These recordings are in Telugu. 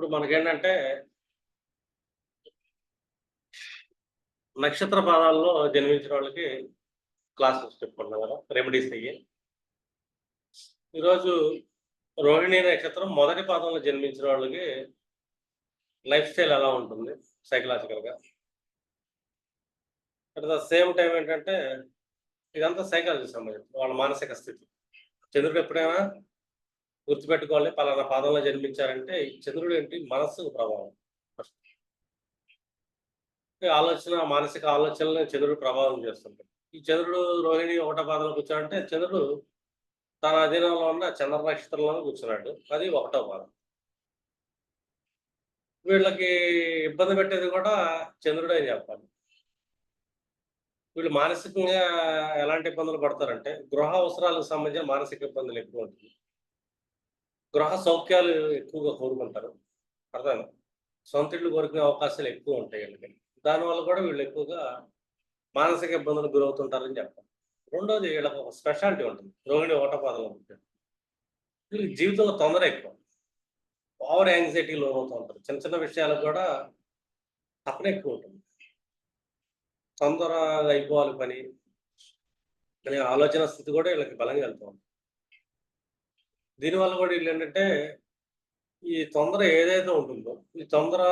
ఇప్పుడు మనకేంటంటే నక్షత్ర పాదాల్లో జన్మించిన వాళ్ళకి క్లాసెస్ చెప్పుకున్నాం కదా రెమెడీస్ అయ్యి ఈరోజు రోహిణి నక్షత్రం మొదటి పాదంలో జన్మించిన వాళ్ళకి లైఫ్ స్టైల్ ఎలా ఉంటుంది సైకలాజికల్గా అట్ ద సేమ్ టైం ఏంటంటే ఇదంతా సైకాలజీ సంబంధించి వాళ్ళ మానసిక స్థితి. చంద్రుడు ఎప్పుడైనా గుర్తుపెట్టుకోవాలి. పలానా పాదంలో జన్మించారంటే ఈ చంద్రుడు ఏంటి? మనస్సుకు ప్రభావం. ఫస్ట్ ఈ ఆలోచన మానసిక ఆలోచనలు చంద్రుడు ప్రభావం చేస్తుంటాడు. ఈ చంద్రుడు రోహిణి ఒకటో పాదంలో కూర్చోడంటే చంద్రుడు తన అధీనంలో ఉన్న చంద్ర నక్షత్రంలో కూర్చున్నాడు. అది ఒకటో పాదం. వీళ్ళకి ఇబ్బంది పెట్టేది కూడా చంద్రుడే చెప్పాలి. వీళ్ళు మానసికంగా ఎలాంటి ఇబ్బందులు పడతారంటే గృహ అవసరాలకు సంబంధించిన మానసిక ఇబ్బందులు ఎక్కువ ఉంటుంది గృహ సౌఖ్యాలు ఎక్కువగా కోరుకుంటారు. అర్థం సొంత ఇళ్ళు కోరుకునే అవకాశాలు ఎక్కువ ఉంటాయి వీళ్ళకి దానివల్ల కూడా వీళ్ళు ఎక్కువగా మానసిక ఇబ్బందులు గురవుతుంటారని చెప్పాలి. రెండోది వీళ్ళకి ఒక స్పెషాలిటీ ఉంటుంది. రోహిణి ఓటపాదలు ఉంటుంది. వీళ్ళకి జీవితంలో తొందర ఎక్కువ. ఓవర్ యాంగ్జైటీ లోనవుతూ ఉంటారు. చిన్న చిన్న విషయాలకు కూడా తపన ఎక్కువ ఉంటుంది. తొందరగా అయిపోవాలి పని అనే ఆలోచన స్థితి కూడా వీళ్ళకి బలంగా వెళ్తూ ఉంటుంది. దీనివల్ల కూడా వీళ్ళు ఏంటంటే ఈ తొందర ఏదైతే ఉంటుందో ఈ తొందర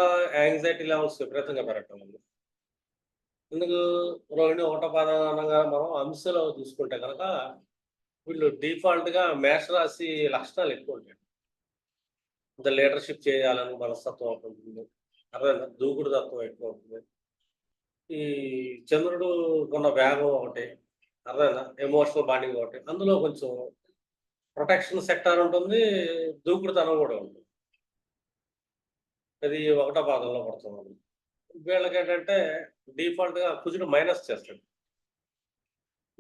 యాంగ్జైటీ లెవెల్స్ విపరీతంగా పెరగటం వల్ల. ఎందుకు రోహిణి ఒకటో పాదంగా మనం అంశలో చూసుకుంటే కనుక వీళ్ళు డిఫాల్ట్గా మేషరాశి లక్షణాలు ఎక్కువ ఉంటాయి. ఇంత లీడర్షిప్ చేయాలని మనస్తత్వం ఉంటుంది. అర్థం దూకుడు తత్వం ఎక్కువ ఉంటుంది. ఈ చంద్రుడు కొన్న వేగం ఒకటి అర్థమైనా ఎమోషనల్ బాండింగ్ ఒకటి అందులో కొంచెం ప్రొటెక్షన్ సెక్టార్ ఉంటుంది దూకుడుతనం కూడా ఉంటుంది. అది ఒకటో పాదంలో పడుతుంది. వీళ్ళకి ఏంటంటే డిఫాల్ట్గా కుజుడు మైనస్ చేస్తాడు.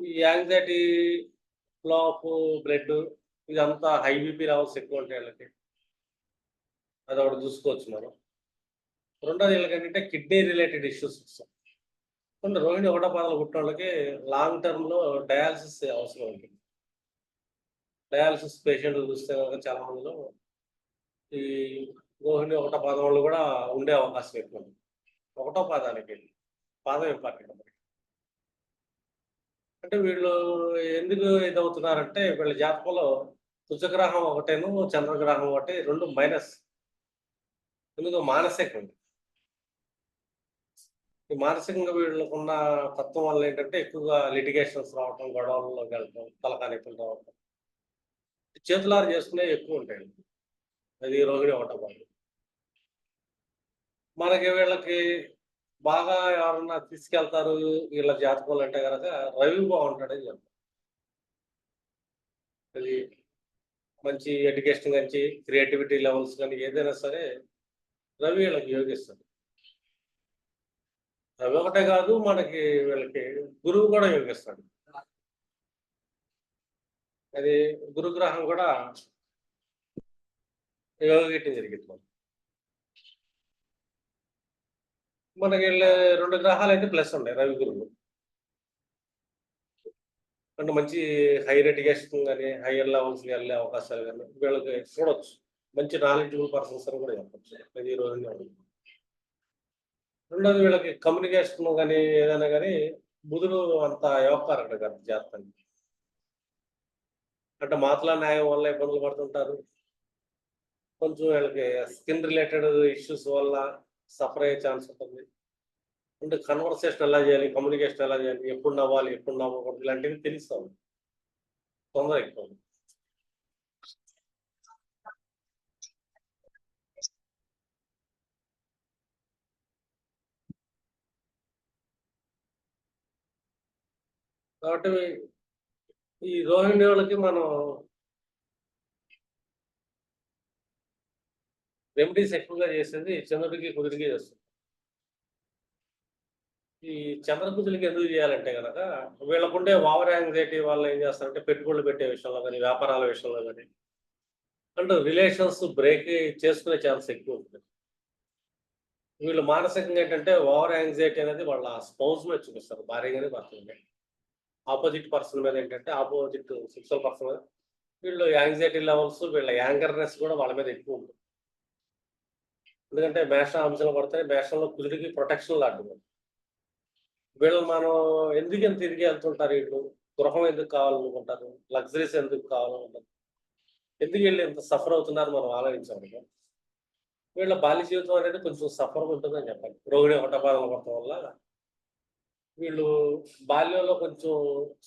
ఈ యాంగ్జైటీ ఫ్లో బ్లడ్ ఇదంతా హై బీపీ లెవెల్స్ ఎక్కువ ఉంటాయి వీళ్ళకి. అది ఒకటి చూసుకోవచ్చు మనం. రెండోది వీళ్ళకి ఏంటంటే కిడ్నీ రిలేటెడ్ ఇష్యూస్ వస్తాయి. కొన్ని రోహిణి ఒకటో పాదాలు పుట్టిన వాళ్ళకి లాంగ్ టర్మ్లో డయాలసిస్ అవసరం ఉంటుంది. డయాలసిస్ పేషెంట్ చూస్తే కనుక చాలా మందిలో ఈ గోహిణి ఒకటో పాదం వాళ్ళు కూడా ఉండే అవకాశం ఎక్కువ. ఒకటో పాదానికి వెళ్ళి పాదం ఇంపార్టెంట్ అంటే వీళ్ళు ఎందుకు ఇదవుతున్నారంటే వీళ్ళ జాతకంలో తుజగ్రహం ఒకటేను చంద్రగ్రహం ఒకటి రెండు మైనస్ ఎందుకు మానసికం ఈ మానసికంగా వీళ్ళకున్న తత్వం వల్ల ఏంటంటే ఎక్కువగా లిటిగేషన్స్ రావటం గొడవల్లోకి వెళ్ళటం తలకానిప్పులు రావటం చేతులారు చేసుకునే ఎక్కువ ఉంటాయి అది రోహిణి ఒకటో పాదం మనకి వీళ్ళకి బాగా ఎవరన్నా తీసుకెళ్తారు వీళ్ళ జాతకాలు అంటే కనుక రవి బాగుంటాడని చెప్తారు అది మంచి ఎడ్యుకేషన్ కానీ క్రియేటివిటీ లెవెల్స్ కానీ ఏదైనా సరే రవి వీళ్ళకి యోగిస్తాడు. రవి ఒకటే కాదు మనకి వీళ్ళకి గురువు కూడా యోగిస్తాడు. అది గురుగ్రహం కూడా యోగించడం జరిగింది మనకి మనకి రెండు గ్రహాలు అయితే ప్లస్ ఉన్నాయి రవి గురువు. అంటే మంచి హైయర్ ఎడ్యుకేషన్ కానీ హైయర్ లెవెల్స్ వెళ్ళే అవకాశాలు కానీ వీళ్ళకి చూడొచ్చు. మంచి నాలెడ్జబుల్ పర్సన్స్ అని కూడా చెప్పచ్చు. ఈ రోజు రెండోది వీళ్ళకి కమ్యూనికేషన్ కానీ ఏదైనా కానీ బుధుడు అంత యోగకారకుడు కాదు జాతకానికి అంటే మాతల న్యాయం వల్ల ఇబ్బందులు పడుతుంటారు. కొంచెం వీళ్ళకి స్కిన్ రిలేటెడ్ ఇష్యూస్ వల్ల సఫర్ అయ్యే ఛాన్స్ ఉంటుంది. అంటే కన్వర్సేషన్ ఎలా చేయాలి కమ్యూనికేషన్ ఎలా చేయాలి ఎప్పుడు నవ్వాలి ఎప్పుడు నవ్వకూడదు ఇలాంటివి తెలుస్తాం. తొందర ఎక్కువ. కాబట్టి ఈ రోహిణి వాళ్ళకి మనం రెమెడీస్ ఎక్కువగా చేసేది చంద్రుడికి కుదిరికి చేస్తుంది. ఈ చంద్రకుజులకి ఎందుకు చేయాలంటే కనుక వీళ్ళకుండే ఓవర్ యాంగ్జైటీ వాళ్ళు ఏం చేస్తారంటే పెట్టుబడులు పెట్టే విషయంలో కానీ వ్యాపారాల విషయంలో కానీ అండ్ రిలేషన్స్ బ్రేక్ చేసుకునే ఛాన్స్ ఎక్కువ ఉంటుంది. వీళ్ళు మానసికంగా ఏంటంటే ఓవర్ యాంగ్జైటీ అనేది వాళ్ళ స్పౌజ్ మీద చూపిస్తారు. భార్య కానీ భర్త కానీ ఆపోజిట్ పర్సన్ మీద ఏంటంటే ఆపోజిట్ సెక్సువల్ పర్సన్ మీద వీళ్ళు యాంగ్జైటీ లెవెల్స్ వీళ్ళ యాంగర్నెస్ కూడా వాళ్ళ మీద ఎక్కువ ఉంటుంది. ఎందుకంటే మేష అంశాలు పడితే మేషంలో కుదిరికి ప్రొటెక్షన్ లాంటిది వీళ్ళు మనం ఎందుకు ఎంత తిరిగి వెళ్తుంటారు వీళ్ళు? గృహం ఎందుకు కావాలనుకుంటారు? లగ్జరీస్ ఎందుకు కావాలనుకుంటారు? ఎందుకు వీళ్ళు ఎంత సఫర్ అవుతున్నారు మనం ఆలోచించాలి. వీళ్ళ బాల్య జీవితం అనేది కొంచెం సఫర్ ఉంటుందని చెప్పాలి. రోగిణి హఠపాదన పడటం వల్ల వీళ్ళు బాల్యంలో కొంచెం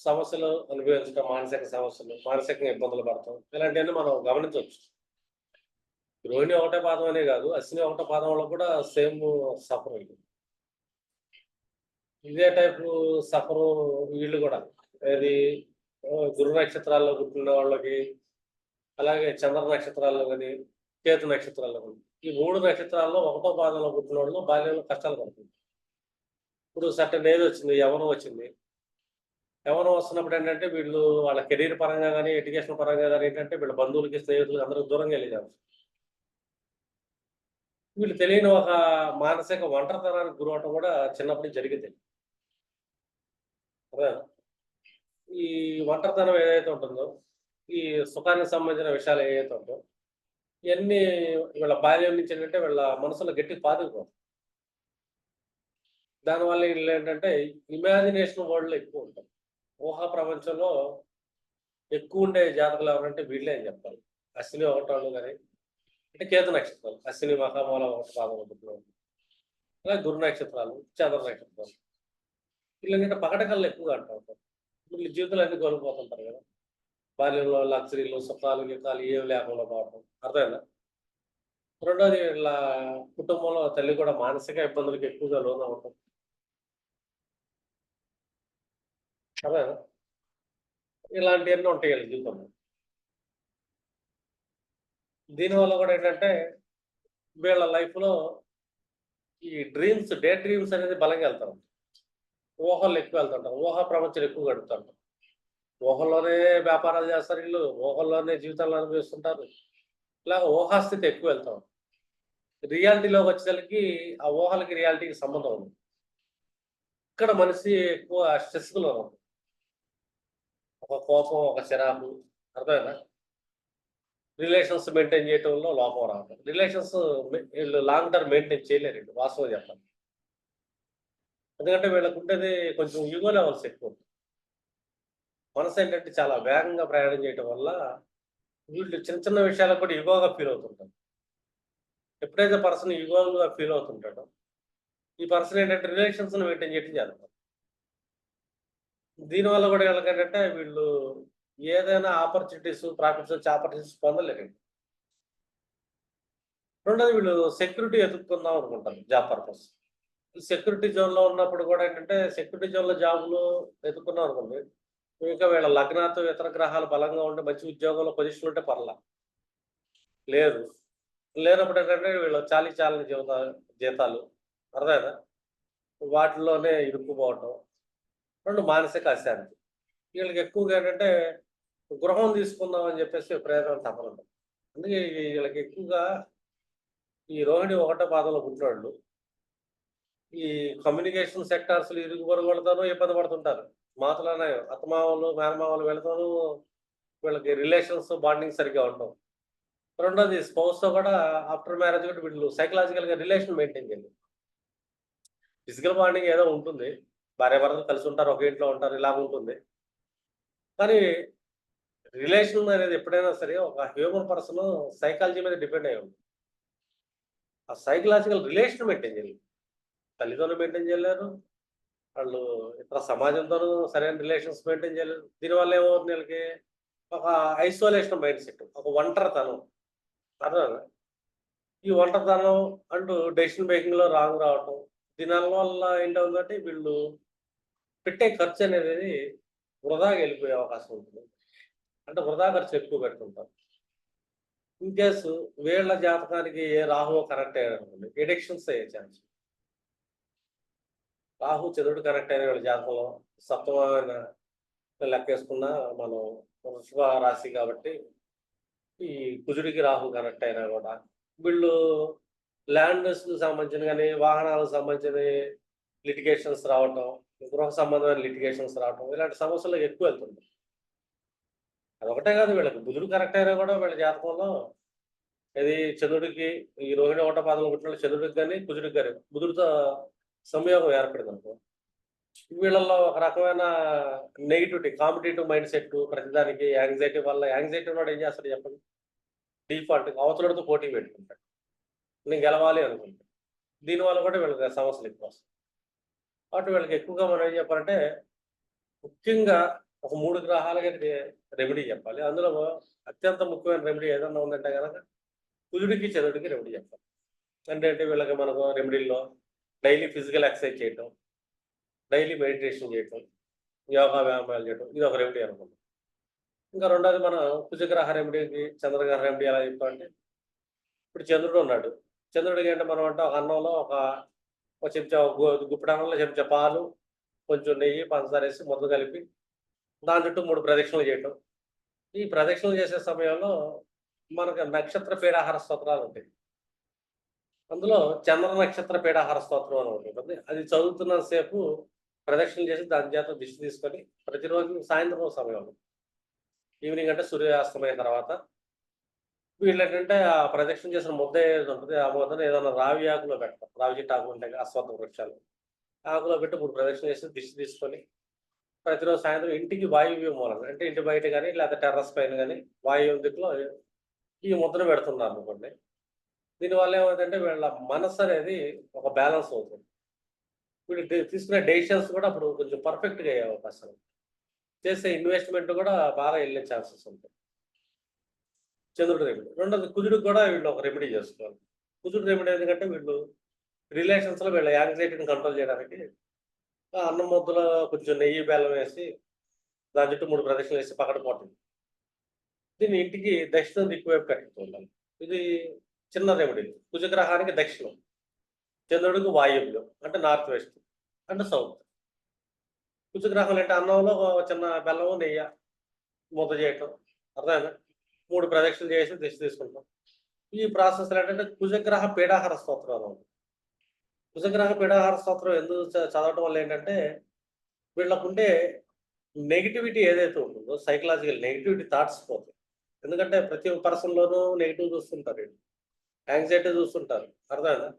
సమస్యలు అనుభవించడం మానసిక సమస్యలు మానసికంగా ఇబ్బందులు పడతాం ఇలాంటివన్నీ మనం గమనించవచ్చు. రోహిణి ఒకటే పాదం అనే కాదు అశ్విని ఒకటే పాదంలో కూడా సేమ్ సఫర్ ఇదే టైపు సఫర్ వీళ్ళు కూడా. అది గురు నక్షత్రాల్లో పుట్టిన వాళ్ళకి అలాగే చంద్ర నక్షత్రాల్లో కానీ కేతు నక్షత్రాల్లో కానీ ఈ మూడు నక్షత్రాల్లో ఒకటో పాదంలో పుట్టిన వాళ్ళు బాల్యంలో కష్టాలు పడుతుంది ఇప్పుడు సర్టన్ ఏజ్ వచ్చింది యవనం వచ్చింది. యవనం వస్తున్నప్పుడు ఏంటంటే వీళ్ళు వాళ్ళ కెరీర్ పరంగా కానీ ఎడ్యుకేషన్ పరంగా కానీ ఏంటంటే వీళ్ళ బంధువులకి స్నేహితులకి అందరూ దూరంగా వెళ్ళేదాం వీళ్ళు తెలియని ఒక మానసిక ఒంటరితనానికి గురవటం కూడా చిన్నప్పటి నుంచి జరిగింది. ఈ ఒంటరితనం ఏదైతే ఉంటుందో ఈ సుఖానికి సంబంధించిన విషయాలు ఏవైతే ఉంటుందో ఇవన్నీ వీళ్ళ బాల్యం నుంచి ఏంటంటే వీళ్ళ మనసులో గట్టి పాతుకుపోతుంది దానివల్ల వీళ్ళు ఏంటంటే ఇమాజినేషన్ వరల్డ్లో ఎక్కువ ఉంటారు ఊహా ప్రపంచంలో ఎక్కువ ఉండే జాతకులు ఎవరంటే వీళ్ళే అని చెప్పాలి. అశ్విని ఒకటోళ్ళు కానీ అంటే కేతు నక్షత్రాలు. అశ్విని మహామూల ఒకటి పాదం అలాగే గురు నక్షత్రాలు చంద్ర నక్షత్రాలు. వీళ్ళంటే పగటకల్లో ఎక్కువగా అంటూ ఉంటారు. వీళ్ళు జీవితంలో అన్ని కోల్పోతుంటారు కదా. బాల్యంలో లగ్జరీలు సుఖాలు గిఖాలు ఏం లేకుండా పోవటం. అర్థమైనా రెండోది వీళ్ళ కుటుంబంలో తల్లి కూడా మానసిక ఇబ్బందులకు ఎక్కువగా లోన్ ఉంటుంది అర్థమైందా ఇలాంటివన్నీ ఉంటాయి వీళ్ళ జీవితంలో. దీనివల్ల కూడా ఏంటంటే వీళ్ళ లైఫ్లో ఈ డ్రీమ్స్ డే డ్రీమ్స్ అనేది బలంగా వెళ్తారు ఊహలు ఎక్కువ వెళ్తుంటాం ఊహా ప్రపంచం ఎక్కువ గడుపుతుంటాం ఊహల్లోనే వ్యాపారాలు చేస్తారు వీళ్ళు. ఊహల్లోనే జీవితాలు అనుభవిస్తుంటారు. ఇలా ఊహాస్థితి ఎక్కువ వెళ్తాం రియాలిటీలోకి వచ్చేసరికి ఆ ఊహలకి రియాలిటీకి సంబంధం ఉంది ఇక్కడ మనిషి ఎక్కువ స్ట్రెస్ఫుల్ ఉంది ఒక కోపం ఒక చిరాకు అర్థమైనా రిలేషన్స్ మెయింటైన్ చేయటంలో లోపం రావడం రిలేషన్స్ వీళ్ళు లాంగ్ టర్మ్ మెయింటైన్ చేయలేరు వీళ్ళు వాస్తవం చెప్పాలి. ఎందుకంటే వీళ్ళకు ఉండేది కొంచెం యుగో లెవెల్స్ ఎక్కువ. మనసు ఏంటంటే చాలా వేగంగా ప్రయాణం చేయటం వల్ల వీళ్ళు చిన్న చిన్న విషయాలకు కూడా యుగోగా ఫీల్ అవుతుంటారు. ఎప్పుడైతే పర్సన్ యుగోగా ఫీల్ అవుతుంటాడో ఈ పర్సన్ ఏంటంటే రిలేషన్స్ మెయింటైన్ చేయడం చేస్తారు దీనివల్ల కూడా ఎలాగంటే ఏంటంటే వీళ్ళు ఏదైనా ఆపర్చునిటీస్ ప్రాఫిట్స్ వచ్చే ఆపర్చునిటీస్ పొందలేరు రెండోది వీళ్ళు సెక్యూరిటీ ఎదుర్కొందాం అనుకుంటారు జాబ్ పర్పస్. సెక్యూరిటీ జోన్లో ఉన్నప్పుడు కూడా ఏంటంటే సెక్యూరిటీ జోన్లో జాబులు ఎదుర్కొన్నాం అనుకోండి ఇంకా వీళ్ళ లగ్నాతో ఇతర గ్రహాలు బలంగా ఉంటే మంచి ఉద్యోగంలో పొజిషన్ ఉంటే పర్లా. లేదు. లేనప్పుడు ఏంటంటే వీళ్ళు చాలీ చాలని జీవిత జీతాలు అర్థమైనా వాటిలోనే ఇరుక్కుపోవటం రెండు మానసిక అశాంతి. వీళ్ళకి ఎక్కువగా ఏంటంటే గృహం తీసుకుందాం అని చెప్పేసి ప్రయత్నం తప్పదు. అందుకే వీళ్ళకి ఎక్కువగా ఈ రోహిణి ఒకటో పాదంలో పుట్టినోళ్ళు. ఈ కమ్యూనికేషన్ సెక్టార్స్ ఇరుగు పొరుగు ఇబ్బంది పడుతుంటారు. మాతలోనే అత్తమామలు మేనమావలు వీళ్ళతోనూ వీళ్ళకి రిలేషన్స్ బాండింగ్ సరిగ్గా ఉండవు. రెండోది స్పౌస్తో కూడా ఆఫ్టర్ మ్యారేజ్ కూడా వీళ్ళు సైకలాజికల్గా రిలేషన్ మెయింటైన్ చేయాలి ఫిజికల్ బాండింగ్ ఏదో ఉంటుంది. భార్య భర్తలు కలిసి ఉంటారు ఒక ఇంట్లో ఉంటారు ఇలా ఉంటుంది. కానీ రిలేషన్ అనేది ఎప్పుడైనా సరే ఒక హ్యూమన్ పర్సన్ సైకాలజీ మీద డిపెండ్ అయి ఉంది ఆ సైకలాజికల్ రిలేషన్ మెయింటైన్ చేయలేదు తల్లితోనూ మెయింటైన్ చేయలేరు వాళ్ళు ఇతర సమాజంతోనూ సరైన రిలేషన్స్ మెయింటైన్ చేయలేరు. దీనివల్ల ఏమవుతుంది వీళ్ళకి? ఒక ఐసోలేషన్ మైండ్ సెట్ ఒక ఒంటరితనం. అర్థం ఈ ఒంటరితనం అంటూ డెసిషన్ మేకింగ్లో రాంగ్ రావటం దీనివల్ల ఏంటవుతుందంటే వీళ్ళు పెట్టే ఖర్చు అనేది వృధాగా వెళ్ళిపోయే అవకాశం ఉంటుంది. అంటే వృధా ఖర్చు ఎక్కువ పెడుతుంటారు. ఇన్ కేసు వీళ్ళ జాతకానికి ఏ రాహు కనెక్ట్ అయ్యారనుకోండి ఎడిక్షన్స్ అయ్యే ఛాన్స్. రాహు చంద్రుడు కనెక్ట్ అయిన వీళ్ళ జాతకంలో సప్తమైన లెక్కేసుకున్న మనం వృషభ రాశి కాబట్టి ఈ కుజుడికి రాహు కనెక్ట్ అయినా కూడా వీళ్ళు ల్యాండ్స్ సంబంధించిన కానీ వాహనాలకు సంబంధించిన లిటిగేషన్స్ రావటం గృహ సంబంధమైన లిటిగేషన్స్ రావటం ఇలాంటి సమస్యలు ఎక్కువ వెళ్తుంది అదొకటే కాదు వీళ్ళకి. బుధుడు కరెక్ట్ అయినా కూడా వీళ్ళ జాతకంలో ఇది చంద్రుడికి ఈ రోహిణి ఒకట పాదం పుట్టిన చంద్రుడికి కానీ కుజుడికి కానీ బుధుడితో సంయోగం ఏర్పడింది అనుకో వీళ్ళల్లో ఒక రకమైన నెగిటివిటీ కాంపిటేటివ్ మైండ్ సెట్ ప్రతిదానికి యాంగ్జైటీ వల్ల యాంగ్జైటీ వాడు ఏం చేస్తాడు చెప్పండి? డిఫాల్ట్ అవతలతో పోటీ పెట్టుకుంటాడు. నేను గెలవాలి అనుకుంటాను దీనివల్ల కూడా వీళ్ళకి సమస్యలు ఎక్కువ వస్తాయి. కాబట్టి వీళ్ళకి ఎక్కువగా మనం ఏం చెప్పాలంటే ముఖ్యంగా ఒక మూడు గ్రహాలకి రెమెడీ చెప్పాలి. అందులో అత్యంత ముఖ్యమైన రెమెడీ ఏదన్నా ఉందంటే కనుక కుదుడికి చదువుడికి రెమెడీ చెప్పాలి. అంటే అంటే వీళ్ళకి మనకు రెమెడీల్లో డైలీ ఫిజికల్ ఎక్సర్సైజ్ చేయటం డైలీ మెడిటేషన్ చేయటం యోగా వ్యాయామాలు చేయటం ఇది ఒక రెమెడీ అనుకుంటాం. ఇంకా రెండోది మనం కుజగ్రహ రెమెడీకి చంద్రగ్రహ రెమెడీ ఎలా చెప్తామంటే ఇప్పుడు చంద్రుడు ఉన్నాడు. చంద్రుడికి అంటే మనం అంటే ఒక అన్నంలో ఒక ఒక చెంచా గు- అన్నంలో చెంచా పాలు కొంచెం నెయ్యి పంచదార వేసి మొదలు కలిపి దాని చుట్టూ మూడు ప్రదక్షిణలు చేయటం. ఈ ప్రదక్షిణలు చేసే సమయంలో మనకు నక్షత్ర పీడాహార స్తోత్రాలు ఉంటాయి. అందులో చంద్ర నక్షత్ర పీడాహార స్తోత్రం అని ఉంటుంది. అది చదువుతున్న సేపు ప్రదక్షిణలు చేసి దాని చేత దిష్టి తీసుకొని ప్రతిరోజు సాయంత్రం సమయంలో ఈవినింగ్ అంటే సూర్యాస్తమయం తర్వాత వీళ్ళు ఏంటంటే ఆ ప్రదక్షిణ చేసిన ముద్ద ఏది ఉంటుంది ఆ ముద్దను ఏదైనా రావి ఆకులో పెడతాం రావి చెట్టు ఆకులు ఉంటాయి అశ్వత్థ వృక్షాలు. ఆకులో పెట్టి మూడు ప్రదక్షిణ చేసి దిష్టి తీసుకొని ప్రతిరోజు సాయంత్రం ఇంటికి వాయువ్యం మూలంగా అంటే ఇంటి బయట కానీ లేదా టెర్రస్ పైన కానీ వాయువ్యం దిక్కులో ఈ ముద్దను పెడుతున్నారు అనుకోండి. దీనివల్ల ఏమవుతుందంటే వీళ్ళ మనసు అనేది ఒక బ్యాలెన్స్ అవుతుంది. వీళ్ళు తీసుకునే డెసిషన్స్ కూడా అప్పుడు కొంచెం పర్ఫెక్ట్గా అయ్యే అవకాశం చేసే ఇన్వెస్ట్మెంట్ కూడా బాగా వెళ్ళే ఛాన్సెస్ ఉంటాయి. చంద్రుడు రెమెడీ రెండోది కుజుడికి కూడా వీళ్ళు ఒక రెమెడీ చేసుకోవాలి. కుజుడు రెమెడీ ఎందుకంటే వీళ్ళు రిలేషన్స్లో వీళ్ళ యాంగ్జైటీని కంట్రోల్ చేయడానికి అన్నం ముద్దలో కొంచెం నెయ్యి బెల్లం వేసి దాని చుట్టూ మూడు ప్రదక్షిణలు వేసి పక్కన పోతుంది. దీన్ని ఇంటికి దక్షిణం దిక్కువైపు కట్టుకుంటాం ఇది చిన్న రెమెడీ కుజగ్రహానికి దక్షిణం. చంద్రుడికి వాయువ్యం అంటే నార్త్ వెస్ట్ అంటే సౌత్ కుజగ్రహం అంటే అన్నంలో చిన్న బెల్లం నెయ్యి ముద్ద చేయటం. అర్థమైనా మూడు ప్రదక్షిణలు చేసి దిశ తీసుకుంటాం. ఈ ప్రాసెస్ ఏంటంటే కుజగ్రహ పీడాహార స్తోత్రాలు. కుజగ్రహ పీడాహార స్తోత్రం ఎందుకు చదవటం వల్ల ఏంటంటే వీళ్ళకుండే నెగిటివిటీ ఏదైతే ఉంటుందో సైకలాజికల్ నెగిటివిటీ థాట్స్ పోతాయి. ఎందుకంటే ప్రతి పర్సన్లోనూ నెగిటివ్ చూస్తుంటారు వీళ్ళు. యాంగ్జైటీ చూస్తుంటారు. అర్థమైందా?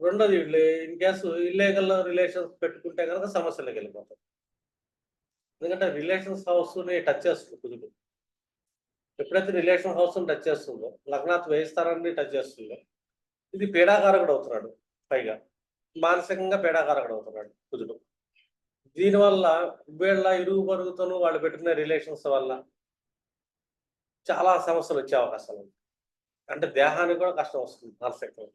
రెండోది వీళ్ళు ఇన్ కేసు ఇల్లీగల్ రిలేషన్స్ పెట్టుకుంటే కనుక సమస్యలకు వెళ్ళిపోతారు. ఎందుకంటే రిలేషన్స్ హౌస్ని టచ్ చేస్తుంది కుదురు ఎప్పుడైతే రిలేషన్ హౌస్ టచ్ చేస్తుందో లగ్నాత్ వేయిస్తారాన్ని టచ్ చేస్తుందో ఇది పీడాకారకుడు అవుతున్నాడు పైగా. మానసికంగా పీడాకారకుడు అవుతున్నాడు కుజుడు దీనివల్ల వీళ్ళ ఇరుగు పరుగుతోనూ వాళ్ళు పెట్టుకునే రిలేషన్స్ వల్ల చాలా సమస్యలు వచ్చే అవకాశాలు ఉంది అంటే దేహానికి కూడా కష్టం వస్తుంది మానసికంగా.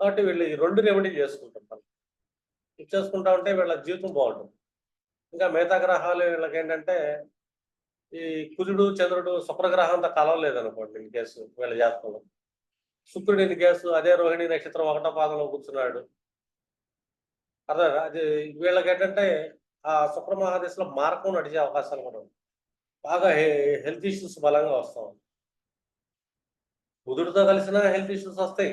కాబట్టి వీళ్ళు ఈ రెండు రెమెడీ చేసుకుంటుంటారు. చేసుకుంటా ఉంటే వీళ్ళ జీవితం బాగుంటుంది. ఇంకా మిగతా గ్రహాలు వీళ్ళకి ఏంటంటే ఈ కుజుడు చంద్రుడు శుక్రగ్రహంతో కలవలేదు అనుకోండి ఇన్ కేసు వీళ్ళ జాతకంలో. శుక్రుడు ఇన్ కేసు అదే రోహిణి నక్షత్రం ఒకటో పాదంలో కూర్చున్నాడు. అర్థం అది వీళ్ళకి ఏంటంటే ఆ శుక్ర మహాదశలో మార్గం నడిచే అవకాశాలు కూడా ఉన్నాయి. బాగా హెల్త్ ఇష్యూస్ బలంగా వస్తాం బుధుడితో కలిసిన హెల్త్ ఇష్యూస్ వస్తాయి.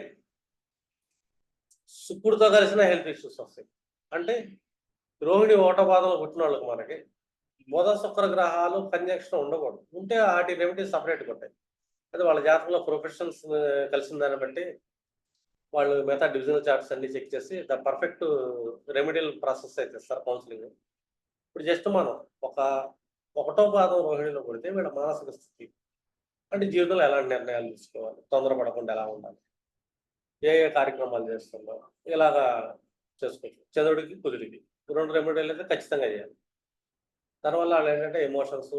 శుక్రుడితో కలిసిన హెల్త్ ఇష్యూస్ వస్తాయి. అంటే రోహిణి ఓటపాదంలో పుట్టిన వాళ్ళకి మనకి బుధ శుక్ర గ్రహాలు కన్యక్షన్ ఉండకూడదు. ఉంటే వాటి రెమెడీ సపరేట్గా ఉంటాయి అది వాళ్ళ జాతకంలో ప్రొఫెషన్స్ కలిసిన దాన్ని బట్టి వాళ్ళు మిగతా డివిజనల్ చార్ట్స్ అన్ని చెక్ చేసి ద పర్ఫెక్ట్ రెమెడియల్ ప్రాసెస్ అయితే ఇస్తారు కౌన్సిలింగ్ ఇప్పుడు జస్ట్ మనం ఒక ఒకటో పాదం రోహిణిలో కొడితే వీళ్ళ మానసిక స్థితి అంటే జీవితంలో ఎలాంటి నిర్ణయాలు తీసుకోవాలి? తొందరపడకుండా ఎలా ఉండాలి? ఏ ఏ కార్యక్రమాలు చేస్తున్నాం? ఇలాగా చేసుకోవచ్చు. చంద్రుడికి కుదుడికి రెండు రెమెడీలు అయితే ఖచ్చితంగా చేయాలి. దానివల్ల వాళ్ళు ఏంటంటే ఎమోషన్స్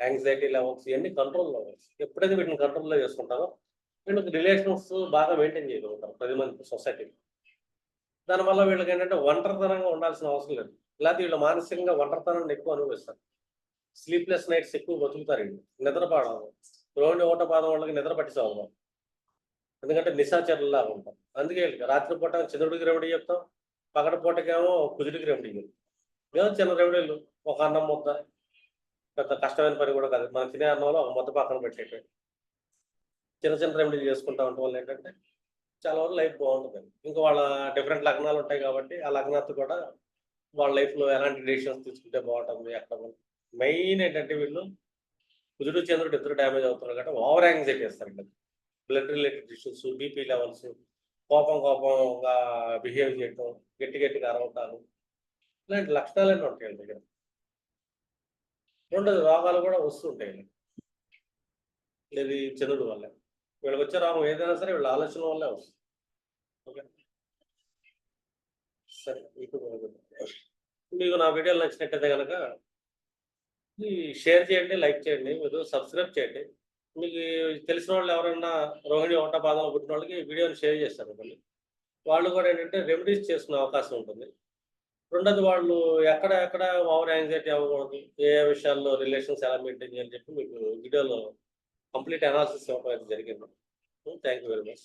యాంగ్జైటీ లెవెల్స్ ఇవన్నీ కంట్రోల్లో ఎప్పుడైతే వీటిని కంట్రోల్లో చేసుకుంటారో వీళ్ళకి రిలేషన్స్ బాగా మెయింటైన్ చేయగలుగుతారు పది మంది సొసైటీ దానివల్ల వీళ్ళకి ఏంటంటే ఒంటరితనంగా ఉండాల్సిన అవసరం లేదు. లేకపోతే వీళ్ళు మానసికంగా ఒంటరితనాన్ని ఎక్కువ అనుభవిస్తారు. స్లీప్లెస్ నైట్స్ ఎక్కువ బతుకుతారు వీళ్ళు. నిద్రపాడవు రోహిణి ఓట పాదం వాళ్ళకి నిద్ర పట్టించవడం ఎందుకంటే నిశాచరులాగా ఉంటాం అందుకే రాత్రి రాత్రిపూట చంద్రుడికి రెమెడీ చెప్తాం పగటిపూటకేమో పూటకేమో రెమెడీ చెప్తాం. ఏదో చిన్న రెమెడీలు ఒక అన్నం ముద్ద పెద్ద కష్టమైన పని కూడా కాదు. మనం తినే అన్నంలో ఒక ముద్ద పక్కన పెట్టేట చిన్న చిన్న రెమెడీలు చేసుకుంటా ఉంటాం వాళ్ళు ఏంటంటే చాలా వరకు లైఫ్ బాగుంటుంది. ఇంకా వాళ్ళ డిఫరెంట్ లగ్నాలు ఉంటాయి కాబట్టి ఆ లగ్నాత్ కూడా వాళ్ళ లైఫ్లో ఎలాంటి డెసిషన్స్ తీసుకుంటే బాగుంటుంది ఎక్కడ మెయిన్ ఏంటంటే వీళ్ళు కుజుడు చంద్రుడు ఇద్దరు డ్యామేజ్ అవుతున్నారు కాబట్టి ఓవర్ యాంగ్జైటీ చేస్తారు blood related issues BP levels కోపం కోపంగా బిహేవ్ చేయటం గట్టి గట్టిగా అరవటాలు ఇలాంటి లక్షణాలన్నీ ఉంటాయి దగ్గర. రెండోది రోగాలు కూడా వస్తుంటాయి ఇది చంద్రుడు వల్ల. వీళ్ళకి వచ్చే రోగం ఏదైనా సరే వీళ్ళ ఆలోచన వల్లే వస్తుంది. ఓకే? సరే ఇప్పుడు మీకు నా వీడియోలు నచ్చినట్టయితే కనుక షేర్ చేయండి లైక్ చేయండి మీరు సబ్స్క్రైబ్ చేయండి. మీకు తెలిసిన వాళ్ళు ఎవరైనా రోహిణి వంట బాధలు పుట్టిన వాళ్ళకి వీడియోని షేర్ చేస్తారు మళ్ళీ వాళ్ళు కూడా ఏంటంటే రెమెడీస్ చేసుకునే అవకాశం ఉంటుంది. రెండోది వాళ్ళు ఎక్కడ ఎక్కడ ఓవర్ యాంగ్జైటీ అవ్వకూడదు. ఏ విషయాల్లో రిలేషన్స్ ఎలా మెయింటైన్ చేయాలని చెప్పి మీకు వీడియోలో కంప్లీట్ అనాలిసిస్ ఇవ్వడం జరిగింది. Thank you very much.